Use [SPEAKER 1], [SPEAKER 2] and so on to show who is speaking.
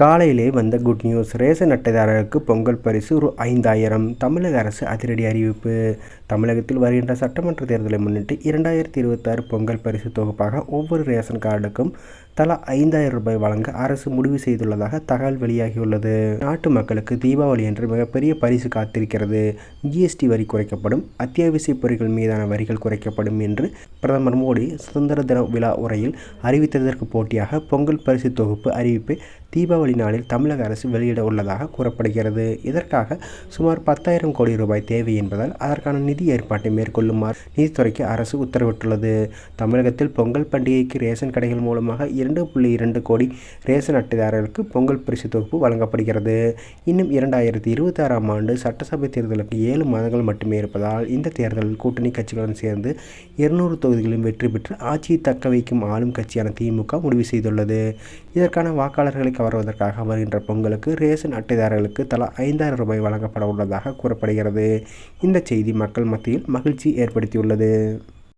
[SPEAKER 1] காலையிலே வந்த good news ration அட்டைதாரருக்கு பொங்கல் பரிசு ரூ ஐந்தாயிரம். தமிழக அரசு அதிரடி அறிவிப்பு. தமிழகத்தில் வருகின்ற சட்டமன்ற தேர்தலை முன்னிட்டு இரண்டாயிரத்தி இருபத்தாறு பொங்கல் பரிசு தொகுப்பாக ஒவ்வொரு ரேஷன் கார்டுக்கும் தலா ஐந்தாயிரம் ரூபாய் வழங்க அரசு முடிவு செய்துள்ளதாக தகவல் வெளியாகியுள்ளது. நாட்டு மக்களுக்கு தீபாவளி என்று மிகப்பெரிய பரிசு காத்திருக்கிறது. ஜிஎஸ்டி வரி குறைக்கப்படும். அத்தியாவசிய பொருட்கள் மீதான வரிகள் குறைக்கப்படும் என்று பிரதமர் மோடி சுதந்திர தின விழா உரையில் அறிவித்ததற்கு போட்டியாக பொங்கல் பரிசு தொகுப்பு அறிவிப்பை தீபாவளி நாளில் தமிழக அரசு வெளியிட உள்ளதாக கூறப்படுகிறது. இதற்காக சுமார் பத்தாயிரம் கோடி ரூபாய் தேவை என்பதால் அதற்கான நிதி ஏற்பாட்டை மேற்கொள்ளுமாறு நிதித்துறைக்கு அரசு உத்தரவிட்டுள்ளது. தமிழகத்தில் பொங்கல் பண்டிகைக்கு ரேஷன் கடைகள் மூலமாக இரண்டு புள்ளி இரண்டு கோடி ரேஷன் அட்டைதாரர்களுக்கு பொங்கல் பரிசு தொகுப்பு வழங்கப்படுகிறது. இன்னும் இரண்டாயிரத்தி இருபத்தி ஆறாம் ஆண்டு சட்டசபை தேர்தலுக்கு ஏழு மாதங்கள் மட்டுமே இருப்பதால் இந்த தேர்தலில் கூட்டணி கட்சிகளுடன் சேர்ந்து இருநூறு தொகுதிகளிலும் வெற்றி பெற்று ஆட்சியை தக்க வைக்கும் ஆளும் கட்சியான திமுக முடிவு செய்துள்ளது. இதற்கான வாக்காளர்களுக்கு கவர்வதற்காக வருகின்ற பொங்கலுக்கு ரேஷன் அட்டைதாரர்களுக்கு தலா ஐந்தாயிரம் ரூபாய் வழங்கப்பட உள்ளதாக கூறப்படுகிறது. இந்த செய்தி மக்கள் மத்தியில் மகிழ்ச்சி ஏற்படுத்தியுள்ளது.